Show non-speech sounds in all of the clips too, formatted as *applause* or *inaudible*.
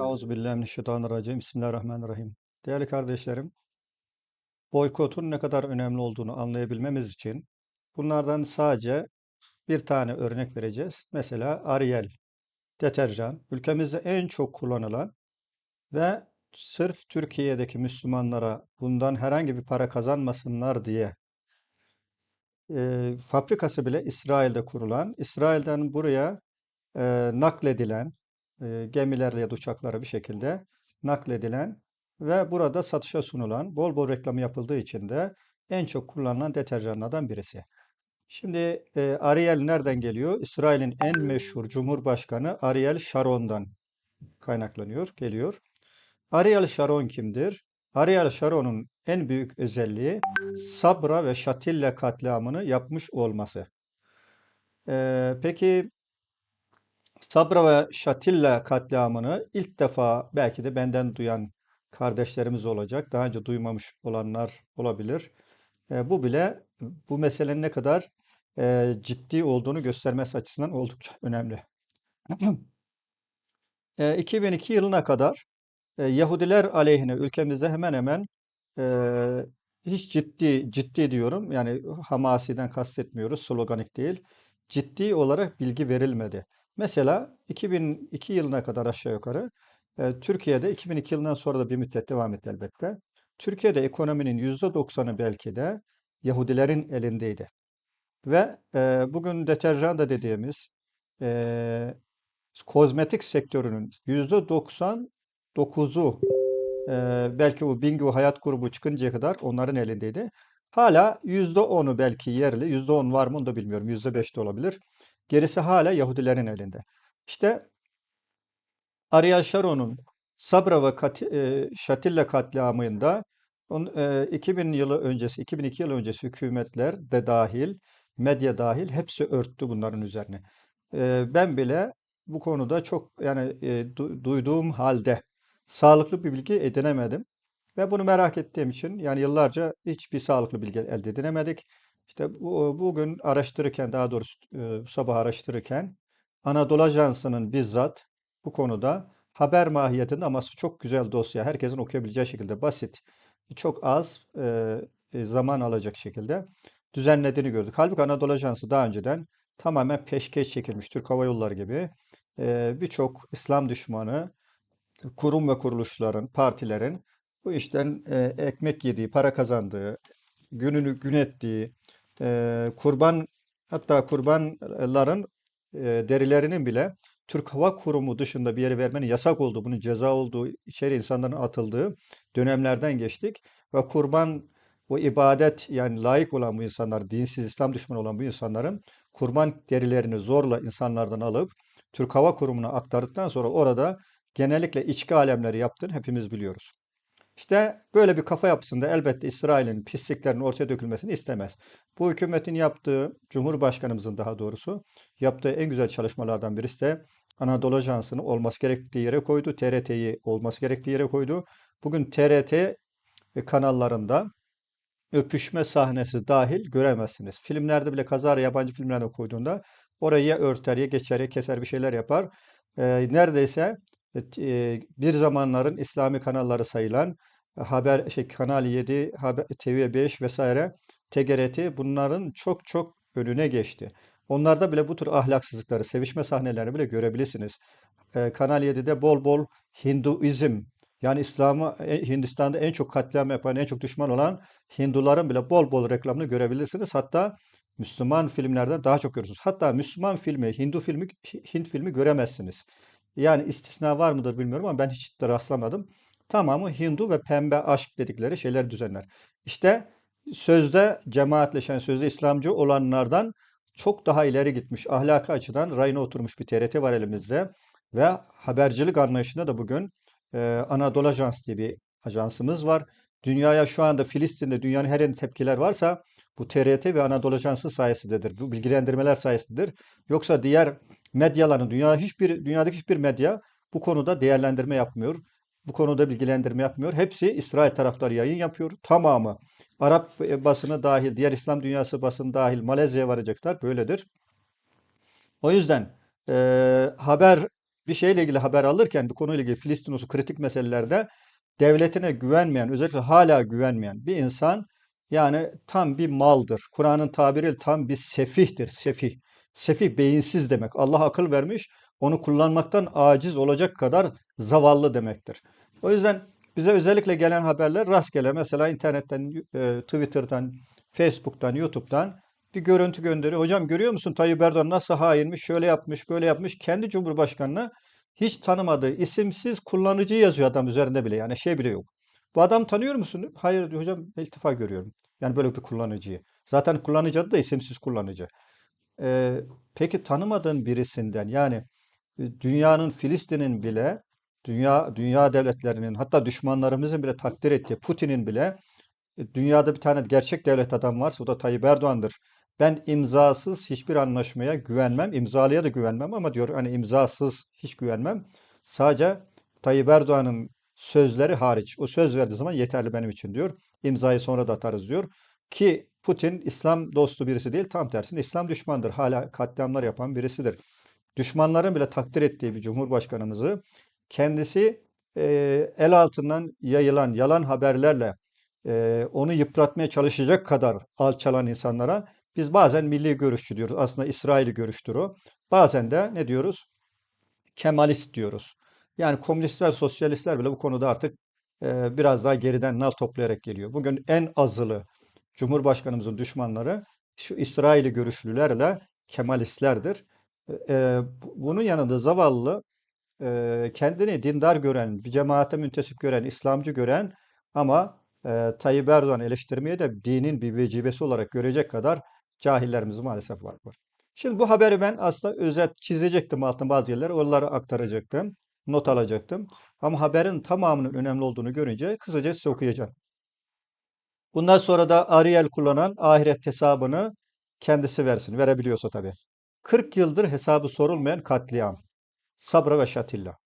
Euzubillahimineşşeytanirracim. Bismillahirrahmanirrahim. Değerli kardeşlerim, boykotun ne kadar önemli olduğunu anlayabilmemiz için bunlardan sadece bir tane örnek vereceğiz. Mesela Ariel deterjan ülkemizde en çok kullanılan ve sırf Türkiye'deki Müslümanlara bundan herhangi bir para kazanmasınlar diye e, fabrikası bile İsrail'de kurulan, İsrail'den buraya e, nakledilen, e, gemilerle ya da uçaklara bir şekilde nakledilen ve burada satışa sunulan, bol bol reklamı yapıldığı için de en çok kullanılan deterjanlardan birisi. Şimdi e, Ariel nereden geliyor? İsrail'in en meşhur Cumhurbaşkanı Ariel Sharon'dan kaynaklanıyor, geliyor. Ariel Sharon kimdir? Ariel Sharon'un en büyük özelliği Sabra ve Şatille katliamını yapmış olması. E, peki Sabra ve Şatilla katliamını ilk defa belki de benden duyan kardeşlerimiz olacak. Daha önce duymamış olanlar olabilir. E, bu bile bu meselenin ne kadar e, ciddi olduğunu göstermesi açısından oldukça önemli. *clears throat* E, 2002 yılına kadar e, Yahudiler aleyhine ülkemizde hemen hemen e, hiç ciddi ciddi diyorum yani Hamasi'den kastetmiyoruz sloganik değil ciddi olarak bilgi verilmedi. Mesela 2002 yılına kadar aşağı yukarı e, Türkiye'de 2002 yılından sonra da bir müddet devam etti elbette. Türkiye'de ekonominin %90'ı belki de Yahudilerin elindeydi. Ve e, bugün deterjan da dediğimiz e, kozmetik sektörünün %99'u e, belki o Bingo Hayat Grubu çıkıncaya kadar onların elindeydi. Hala %10'u belki yerli, %10 var mı onu da bilmiyorum. %5 de olabilir. Gerisi hala Yahudilerin elinde. İşte Ariel Sharon'un Sabra ve Kat e, Şatilla katliamında on, e, 2000 yılı öncesi, 2002 yıl öncesi hükümetler de dahil, medya dahil hepsi örttü bunların üzerine. E, ben bile bu konuda çok yani e, du duyduğum halde sağlıklı bir bilgi edinemedim. Ve bunu merak ettiğim için yani yıllarca hiçbir sağlıklı bilgi elde edinemedik. İşte bu, bugün araştırırken daha doğrusu e, bu sabah araştırırken Anadolu Ajansı'nın bizzat bu konuda haber mahiyetinde ama çok güzel dosya, herkesin okuyabileceği şekilde basit, çok az e, e, zaman alacak şekilde düzenlediğini gördük. Halbuki Anadolu Ajansı daha önceden tamamen peşkeş çekilmiş Türk Hava Yolları gibi e, birçok İslam düşmanı kurum ve kuruluşların, partilerin bu işten e, ekmek yediği, para kazandığı, gününü gün ettiği, e, kurban hatta kurbanların e, derilerinin bile Türk Hava Kurumu dışında bir yere vermenin yasak olduğu, bunun ceza olduğu, içeri insanların atıldığı dönemlerden geçtik. Ve kurban o ibadet yani layık olan bu insanlar, dinsiz İslam düşmanı olan bu insanların kurban derilerini zorla insanlardan alıp Türk Hava Kurumu'na aktardıktan sonra orada genellikle içki alemleri yaptığını hepimiz biliyoruz. İşte böyle bir kafa yapısında elbette İsrail'in pisliklerinin ortaya dökülmesini istemez. Bu hükümetin yaptığı, Cumhurbaşkanımızın daha doğrusu yaptığı en güzel çalışmalardan birisi de Anadolu Ajansı'nı olması gerektiği yere koydu. TRT'yi olması gerektiği yere koydu. Bugün TRT kanallarında öpüşme sahnesi dahil göremezsiniz. Filmlerde bile kazara yabancı filmlerde koyduğunda oraya ya örter ya geçer ya keser bir şeyler yapar. Ee, neredeyse e, bir zamanların İslami kanalları sayılan haber şey Kanal 7, haber, TV5 vesaire TGRT bunların çok çok önüne geçti. Onlarda bile bu tür ahlaksızlıkları, sevişme sahnelerini bile görebilirsiniz. Kanal 7'de bol bol Hinduizm yani İslam'ı e, Hindistan'da en çok katliam yapan, en çok düşman olan Hinduların bile bol bol reklamını görebilirsiniz. Hatta Müslüman filmlerden daha çok görürsünüz. Hatta Müslüman filmi, Hindu filmi, Hint filmi göremezsiniz. Yani istisna var mıdır bilmiyorum ama ben hiç de rastlamadım. Tamamı Hindu ve pembe aşk dedikleri şeyler düzenler. İşte sözde cemaatleşen, sözde İslamcı olanlardan çok daha ileri gitmiş. Ahlaki açıdan rayına oturmuş bir TRT var elimizde. Ve habercilik anlayışında da bugün e, Anadolu Ajans diye bir ajansımız var. Dünyaya şu anda Filistin'de dünyanın her yerinde tepkiler varsa bu TRT ve Anadolu Ajansı sayesindedir. Bu bilgilendirmeler sayesindedir. Yoksa diğer medyaların dünya hiçbir dünyadaki hiçbir medya bu konuda değerlendirme yapmıyor. Bu konuda bilgilendirme yapmıyor. Hepsi İsrail taraftarı yayın yapıyor. Tamamı Arap basını dahil, diğer İslam dünyası basını dahil Malezya'ya varacaklar. Böyledir. O yüzden e, haber bir şeyle ilgili haber alırken bir konuyla ilgili Filistin olsun kritik meselelerde devletine güvenmeyen, özellikle hala güvenmeyen bir insan yani tam bir maldır. Kur'an'ın tabiriyle tam bir sefihtir, sefih. Sefih beyinsiz demek. Allah akıl vermiş, onu kullanmaktan aciz olacak kadar zavallı demektir. O yüzden bize özellikle gelen haberler rastgele mesela internetten, e, Twitter'dan, Facebook'tan, YouTube'dan bir görüntü gönderiyor. Hocam görüyor musun Tayyip Erdoğan nasıl hainmiş, şöyle yapmış, böyle yapmış. Kendi Cumhurbaşkanı'na hiç tanımadığı isimsiz kullanıcı yazıyor adam üzerinde bile. Yani şey bile yok. Bu adam tanıyor musun? Hayır diyor hocam ilk defa görüyorum. Yani böyle bir kullanıcıyı. Zaten kullanıcı adı da isimsiz kullanıcı. Ee, peki tanımadığın birisinden yani e, dünyanın Filistin'in bile dünya dünya devletlerinin hatta düşmanlarımızın bile takdir ettiği Putin'in bile e, dünyada bir tane gerçek devlet adam varsa o da Tayyip Erdoğan'dır. Ben imzasız hiçbir anlaşmaya güvenmem. imzalıya da güvenmem ama diyor hani imzasız hiç güvenmem. Sadece Tayyip Erdoğan'ın sözleri hariç. O söz verdiği zaman yeterli benim için diyor. İmzayı sonra da atarız diyor. Ki Putin İslam dostu birisi değil. Tam tersine İslam düşmandır. Hala katliamlar yapan birisidir. Düşmanların bile takdir ettiği bir cumhurbaşkanımızı kendisi e, el altından yayılan yalan haberlerle e, onu yıpratmaya çalışacak kadar alçalan insanlara biz bazen milli görüşçü diyoruz. Aslında İsrail'i görüştür o. Bazen de ne diyoruz? Kemalist diyoruz. Yani komünistler, sosyalistler bile bu konuda artık e, biraz daha geriden nal toplayarak geliyor. Bugün en azılı Cumhurbaşkanımızın düşmanları şu İsrail'i görüşlülerle Kemalistlerdir. E, bunun yanında zavallı, e, kendini dindar gören, bir cemaate müntesip gören, İslamcı gören ama e, Tayyip Erdoğan eleştirmeye de dinin bir vecibesi olarak görecek kadar cahillerimiz maalesef var. Şimdi bu haberi ben aslında özet çizecektim altın bazı yerlere, onları aktaracaktım, not alacaktım. Ama haberin tamamının önemli olduğunu görünce kısaca size okuyacağım. Bundan sonra da Ariel kullanan ahiret hesabını kendisi versin, verebiliyorsa tabii. 40 yıldır hesabı sorulmayan katliam. Sabra ve Şatilla.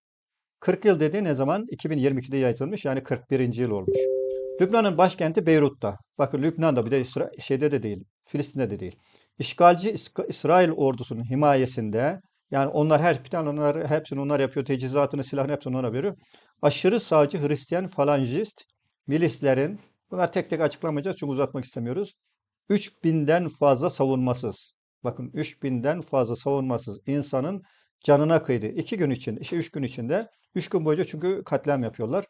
40 yıl dediği ne zaman? 2022'de yayınlanmış yani 41. yıl olmuş. Lübnan'ın başkenti Beyrut'ta. Bakın Lübnan'da bir de İsra şeyde de değil. Filistin'de de değil. İşgalci İs- İsrail ordusunun himayesinde yani onlar her plan onlar hepsini onlar yapıyor. Teçhizatını, silahını hepsini ona veriyor. Aşırı sağcı Hristiyan falancist milislerin bunlar tek tek açıklamayacağız çünkü uzatmak istemiyoruz. 3000'den fazla savunmasız. Bakın 3000'den fazla savunmasız insanın canına kıydı. İki gün için, işte üç gün içinde, üç gün boyunca çünkü katliam yapıyorlar.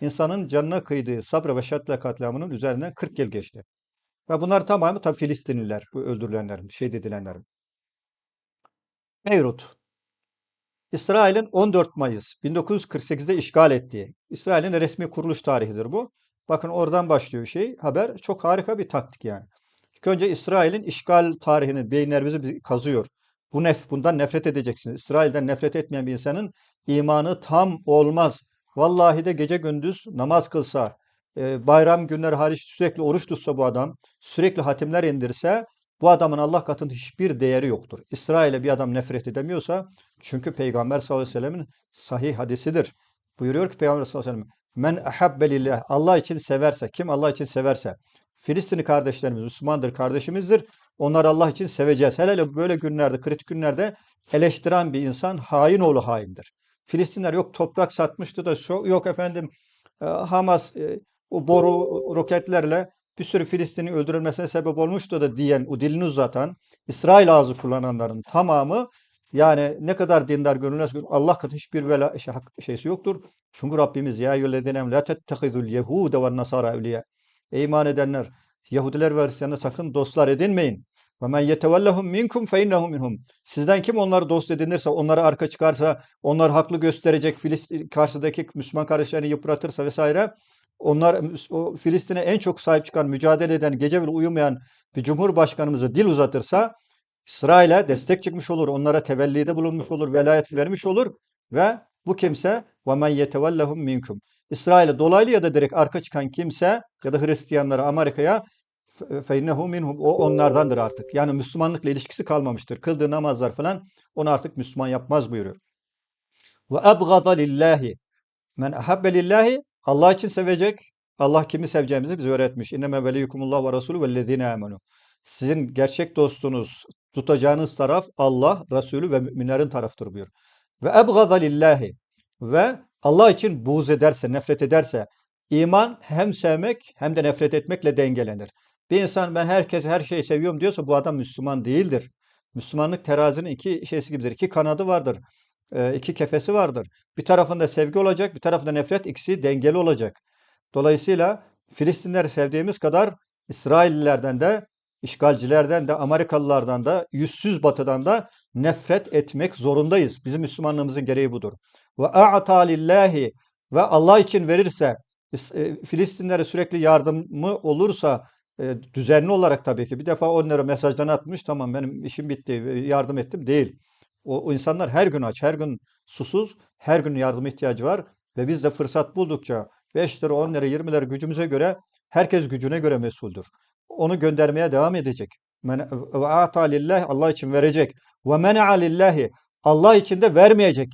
İnsanın canına kıydığı Sabra ve Şatla katliamının üzerinden 40 yıl geçti. Ve bunlar tamamı tabii Filistinliler, bu öldürülenlerin, şehit edilenlerin. Beyrut. İsrail'in 14 Mayıs 1948'de işgal ettiği, İsrail'in resmi kuruluş tarihidir bu. Bakın oradan başlıyor şey, haber. Çok harika bir taktik yani. İlk önce İsrail'in işgal tarihini beyinlerimizi kazıyor. Bu nef bundan nefret edeceksiniz. İsrail'den nefret etmeyen bir insanın imanı tam olmaz. Vallahi de gece gündüz namaz kılsa, e, bayram günleri hariç sürekli oruç tutsa bu adam, sürekli hatimler indirse bu adamın Allah katında hiçbir değeri yoktur. İsrail'e bir adam nefret edemiyorsa çünkü Peygamber sallallahu aleyhi ve sellemin sahih hadisidir. Buyuruyor ki Peygamber sallallahu aleyhi ve sellem Men ahabbe lillah Allah için severse, kim Allah için severse Filistinli kardeşlerimiz Müslümandır, kardeşimizdir. Onlar Allah için seveceğiz. Hele hele böyle günlerde, kritik günlerde eleştiren bir insan hain oğlu haindir. Filistinler yok toprak satmıştı da yok efendim e, Hamas e, o boru roketlerle bir sürü Filistin'in öldürülmesine sebep olmuştu da diyen, o dilini uzatan, İsrail ağzı kullananların tamamı yani ne kadar dindar görünürse Allah katı hiçbir vela şey, şeysi yoktur. Çünkü Rabbimiz ya eyyühellezine la tettehizul yehude ve nasara evliya. Ey iman edenler Yahudiler ve Hristiyanlar sakın dostlar edinmeyin. Ve men yetevellahum minkum fe innehum minhum. Sizden kim onları dost edinirse, onlara arka çıkarsa, onlar haklı gösterecek, Filistin karşıdaki Müslüman kardeşlerini yıpratırsa vesaire onlar o Filistin'e en çok sahip çıkan, mücadele eden, gece bile uyumayan bir cumhurbaşkanımızı dil uzatırsa İsrail'e destek çıkmış olur, onlara tevellide bulunmuş olur, velayet vermiş olur ve bu kimse وَمَنْ يَتَوَلَّهُمْ minkum. İsrail'e dolaylı ya da direkt arka çıkan kimse ya da Hristiyanlara, Amerika'ya فَاِنَّهُ minhum O onlardandır artık. Yani Müslümanlıkla ilişkisi kalmamıştır. Kıldığı namazlar falan onu artık Müslüman yapmaz buyuruyor. وَاَبْغَضَ لِلّٰهِ Men ahabbe lillahi Allah için sevecek. Allah kimi seveceğimizi bize öğretmiş. İnneme veliyukumullah ve rasulü vellezine amenu. Sizin gerçek dostunuz, tutacağınız taraf Allah, Resulü ve müminlerin tarafıdır buyur. ve ebgaza lillahi ve Allah için buğz ederse, nefret ederse iman hem sevmek hem de nefret etmekle dengelenir. Bir insan ben herkes her şeyi seviyorum diyorsa bu adam Müslüman değildir. Müslümanlık terazinin iki şeysi gibidir. İki kanadı vardır. E, iki kefesi vardır. Bir tarafında sevgi olacak, bir tarafında nefret. ikisi dengeli olacak. Dolayısıyla Filistinleri sevdiğimiz kadar İsraillilerden de, işgalcilerden de, Amerikalılardan da, yüzsüz batıdan da nefret etmek zorundayız. Bizim Müslümanlığımızın gereği budur. Ve a'ta lillahi ve Allah için verirse, İs- Filistinlere sürekli yardımı olursa, düzenli olarak tabii ki bir defa 10 lira mesajdan atmış, tamam benim işim bitti, yardım ettim değil. O, o insanlar her gün aç, her gün susuz, her gün yardıma ihtiyacı var ve biz de fırsat buldukça 5 lira, 10 lira, 20 lira gücümüze göre herkes gücüne göre mesuldür. Onu göndermeye devam edecek. Ve a'ta Allah için verecek. Ve men'a lillahi Allah için de vermeyecek.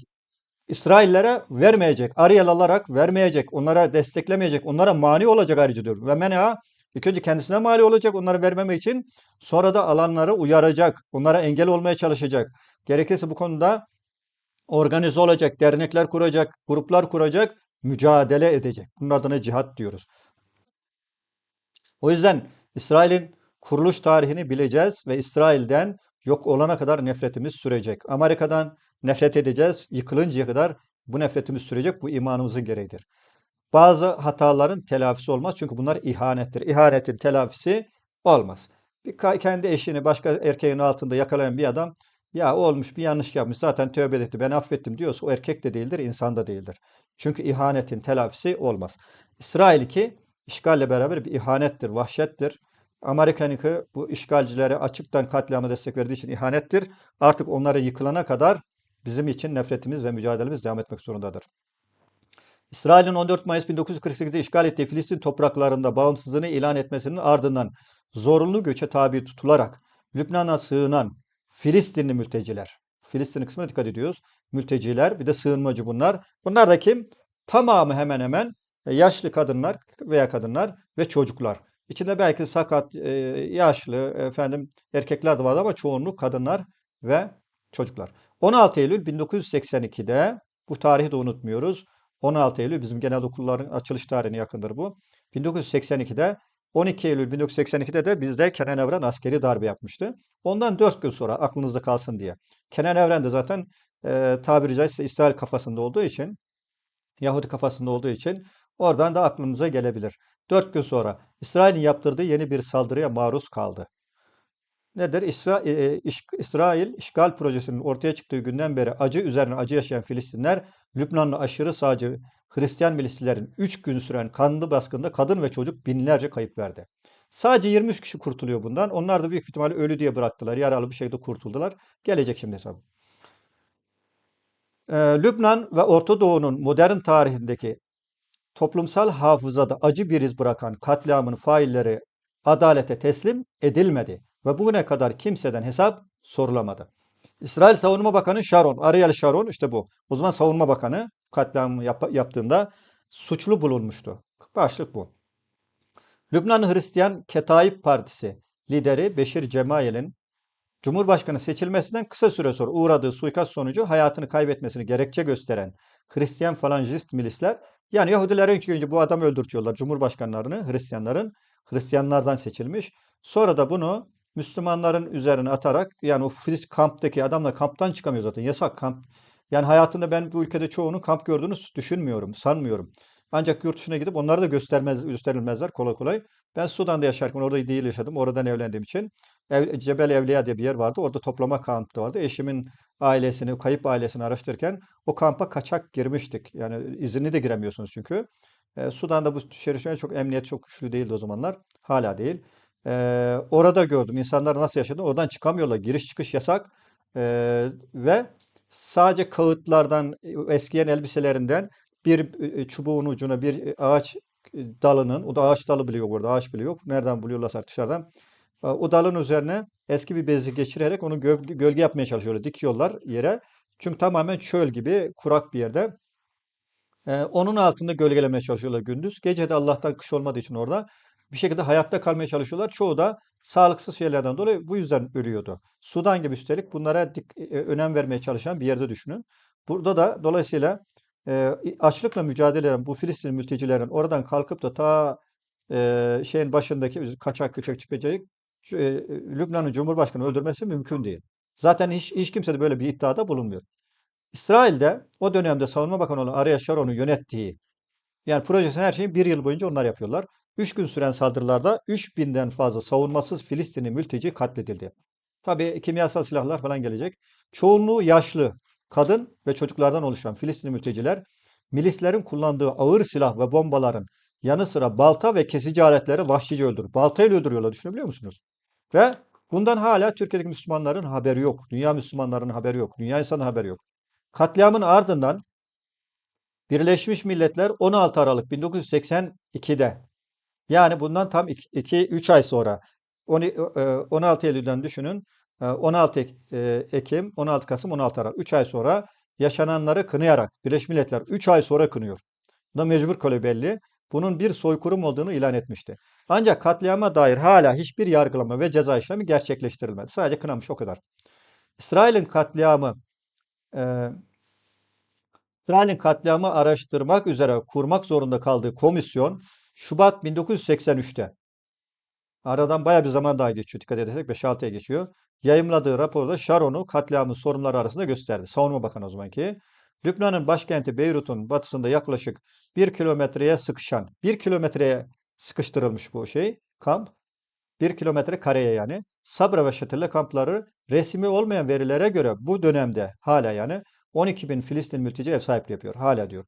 İsraillere vermeyecek. Ariyel alarak vermeyecek. Onlara desteklemeyecek. Onlara mani olacak ayrıca diyor. Ve men'a ilk önce kendisine mani olacak onları vermemek için. Sonra da alanları uyaracak. Onlara engel olmaya çalışacak. Gerekirse bu konuda organize olacak, dernekler kuracak, gruplar kuracak, mücadele edecek. Bunun adına cihat diyoruz. O yüzden İsrail'in kuruluş tarihini bileceğiz ve İsrail'den yok olana kadar nefretimiz sürecek. Amerika'dan nefret edeceğiz, yıkılıncaya kadar bu nefretimiz sürecek. Bu imanımızın gereğidir. Bazı hataların telafisi olmaz çünkü bunlar ihanettir. İhanetin telafisi olmaz. Bir kendi eşini başka erkeğin altında yakalayan bir adam ya olmuş bir yanlış yapmış zaten tövbe etti ben affettim diyorsa o erkek de değildir insan da değildir. Çünkü ihanetin telafisi olmaz. İsrail ki işgalle beraber bir ihanettir, vahşettir. Amerika'nınki bu işgalcilere açıktan katliama destek verdiği için ihanettir. Artık onları yıkılana kadar bizim için nefretimiz ve mücadelemiz devam etmek zorundadır. İsrail'in 14 Mayıs 1948'de işgal ettiği Filistin topraklarında bağımsızlığını ilan etmesinin ardından zorunlu göçe tabi tutularak Lübnan'a sığınan Filistinli mülteciler, Filistin kısmına dikkat ediyoruz. Mülteciler bir de sığınmacı bunlar. Bunlar da kim? Tamamı hemen hemen e, yaşlı kadınlar veya kadınlar ve çocuklar. İçinde belki sakat, e, yaşlı efendim erkekler de var ama çoğunluk kadınlar ve çocuklar. 16 Eylül 1982'de bu tarihi de unutmuyoruz. 16 Eylül bizim genel okulların açılış tarihine yakındır bu. 1982'de 12 Eylül 1982'de de bizde Kenan Evren askeri darbe yapmıştı. Ondan 4 gün sonra aklınızda kalsın diye. Kenan Evren de zaten e, tabiri caizse İsrail kafasında olduğu için Yahudi kafasında olduğu için oradan da aklımıza gelebilir. 4 gün sonra İsrail'in yaptırdığı yeni bir saldırıya maruz kaldı. Nedir? İsra e, iş- İsrail işgal projesinin ortaya çıktığı günden beri acı üzerine acı yaşayan Filistinler, Lübnanlı aşırı sağcı Hristiyan milislerin 3 gün süren kanlı baskında kadın ve çocuk binlerce kayıp verdi. Sadece 23 kişi kurtuluyor bundan. Onlar da büyük ihtimalle ölü diye bıraktılar. Yaralı bir şekilde kurtuldular. Gelecek şimdi hesabı. Ee, Lübnan ve Orta Doğu'nun modern tarihindeki toplumsal hafızada acı bir iz bırakan katliamın failleri adalete teslim edilmedi ve bugüne kadar kimseden hesap sorulamadı. İsrail Savunma Bakanı Sharon, Ariel Sharon işte bu. O zaman Savunma Bakanı katliamı yap- yaptığında suçlu bulunmuştu. Başlık bu. Lübnan Hristiyan Ketaib Partisi lideri Beşir Cemayel'in Cumhurbaşkanı seçilmesinden kısa süre sonra uğradığı suikast sonucu hayatını kaybetmesini gerekçe gösteren Hristiyan falancist milisler yani Yahudiler ilk önce bu adamı öldürtüyorlar. Cumhurbaşkanlarını Hristiyanların Hristiyanlardan seçilmiş. Sonra da bunu Müslümanların üzerine atarak yani o Filistin kamptaki adamla kamptan çıkamıyor zaten. Yasak kamp. Yani hayatında ben bu ülkede çoğunun kamp gördüğünü düşünmüyorum, sanmıyorum. Ancak yurt dışına gidip onları da göstermez, gösterilmezler kolay kolay. Ben Sudan'da yaşarken orada değil yaşadım. Oradan evlendiğim için Ev, Cebel Evliya diye bir yer vardı. Orada toplama kampı vardı. Eşimin ailesini, kayıp ailesini araştırırken o kampa kaçak girmiştik. Yani izinli de giremiyorsunuz çünkü. Ee, Sudan'da bu şerifler çok emniyet çok güçlü değildi o zamanlar. Hala değil. Ee, orada gördüm insanlar nasıl yaşadı. Oradan çıkamıyorlar. Giriş çıkış yasak. Ee, ve sadece kağıtlardan, eskiyen elbiselerinden bir e, çubuğun ucuna bir ağaç e, dalının, o da ağaç dalı bile yok orada, ağaç bile yok. Nereden buluyorlarsa dışarıdan. E, O dalın üzerine eski bir bezi geçirerek onu gölge, gölge yapmaya çalışıyorlar. Dikiyorlar yere. Çünkü tamamen çöl gibi kurak bir yerde. Ee, onun altında gölgelemeye çalışıyorlar gündüz. Gece de Allah'tan kış olmadığı için orada bir şekilde hayatta kalmaya çalışıyorlar. Çoğu da sağlıksız şeylerden dolayı bu yüzden ölüyordu. Sudan gibi üstelik bunlara dik- e, önem vermeye çalışan bir yerde düşünün. Burada da dolayısıyla e, açlıkla mücadele eden bu Filistin mültecilerin oradan kalkıp da ta e, şeyin başındaki kaçak kaçak çıkacak şu, e, Lübnan'ın Cumhurbaşkanı öldürmesi mümkün değil. Zaten hiç, hiç kimse de böyle bir iddiada bulunmuyor. İsrail'de o dönemde Savunma Bakanı olan Ariel Sharon'un yönettiği yani projesinin her şeyi bir yıl boyunca onlar yapıyorlar. Üç gün süren saldırılarda 3000'den fazla savunmasız Filistinli mülteci katledildi. Tabii kimyasal silahlar falan gelecek. Çoğunluğu yaşlı, kadın ve çocuklardan oluşan Filistinli mülteciler milislerin kullandığı ağır silah ve bombaların yanı sıra balta ve kesici aletleri vahşice öldürür. Baltayla öldürüyorlar düşünebiliyor musunuz? Ve bundan hala Türkiye'deki Müslümanların haberi yok. Dünya Müslümanlarının haberi yok. Dünya insanının haberi yok. Katliamın ardından Birleşmiş Milletler 16 Aralık 1982'de yani bundan tam 2-3 ay sonra 16 Eylül'den düşünün 16 Ekim, 16 Kasım, 16 Aralık 3 ay sonra yaşananları kınayarak Birleşmiş Milletler 3 ay sonra kınıyor. Bu da mecbur kale belli. Bunun bir soykırım olduğunu ilan etmişti. Ancak katliama dair hala hiçbir yargılama ve ceza işlemi gerçekleştirilmedi. Sadece kınamış o kadar. İsrail'in katliamı e, İsrail'in katliamı araştırmak üzere kurmak zorunda kaldığı komisyon Şubat 1983'te aradan baya bir zaman daha geçiyor dikkat edersek 5-6 ay geçiyor. Yayımladığı raporda Sharon'u katliamın sorumluları arasında gösterdi. Savunma Bakanı o zamanki. Lübnan'ın başkenti Beyrut'un batısında yaklaşık 1 kilometreye sıkışan, 1 kilometreye sıkıştırılmış bu şey, kamp. 1 kilometre kareye yani. Sabra ve Şatille kampları resmi olmayan verilere göre bu dönemde hala yani 12 bin Filistin mülteci ev sahipliği yapıyor. Hala diyor.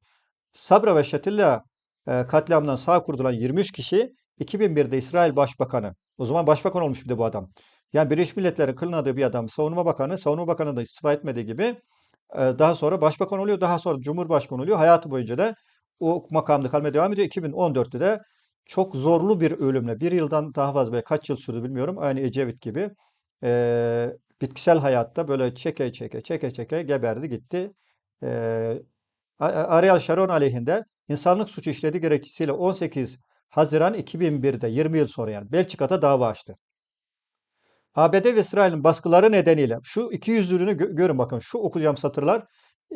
Sabra ve Şatilla e, katliamından sağ kurtulan 23 kişi 2001'de İsrail Başbakanı. O zaman başbakan olmuş bir de bu adam. Yani Birleşmiş Milletler'in kılınadığı bir adam. Savunma Bakanı. Savunma Bakanı da istifa etmediği gibi e, daha sonra başbakan oluyor. Daha sonra Cumhurbaşkanı oluyor. Hayatı boyunca da o makamda kalmaya devam ediyor. 2014'te de çok zorlu bir ölümle, bir yıldan daha fazla, kaç yıl sürdü bilmiyorum. Aynı Ecevit gibi. E, bitkisel hayatta böyle çeke çeke çeke çeke geberdi gitti. E, Ariel Sharon aleyhinde insanlık suçu işlediği gerekçesiyle 18 Haziran 2001'de 20 yıl sonra yani Belçika'da dava açtı. ABD ve İsrail'in baskıları nedeniyle şu iki yüzlülüğünü gö görün bakın şu okuyacağım satırlar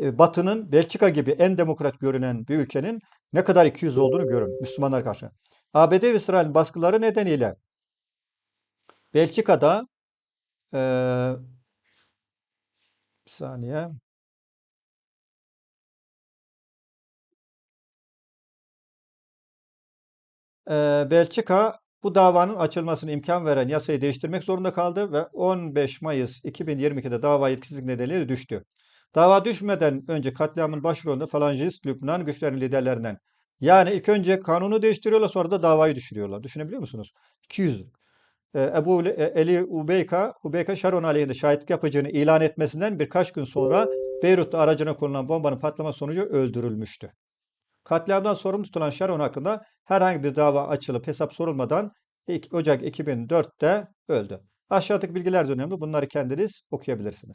e, Batı'nın Belçika gibi en demokrat görünen bir ülkenin ne kadar iki yüzlü olduğunu görün Müslümanlar karşı. ABD ve İsrail'in baskıları nedeniyle Belçika'da e, bir saniye e, Belçika bu davanın açılmasına imkan veren yasayı değiştirmek zorunda kaldı ve 15 Mayıs 2022'de dava yetkisizlik nedeniyle düştü. Dava düşmeden önce katliamın başrolünde falancist Lübnan güçlerin liderlerinden. Yani ilk önce kanunu değiştiriyorlar sonra da davayı düşürüyorlar. Düşünebiliyor musunuz? 200. Ee, Ebu Eli Ubeyka, Ubeyka Sharon aleyhinde şahitlik yapacağını ilan etmesinden birkaç gün sonra Beyrut'ta aracına konulan bombanın patlaması sonucu öldürülmüştü. Katliamdan sorumlu tutulan Sharon hakkında herhangi bir dava açılıp hesap sorulmadan Ocak 2004'te öldü. Aşağıdaki bilgiler de önemli. Bunları kendiniz okuyabilirsiniz.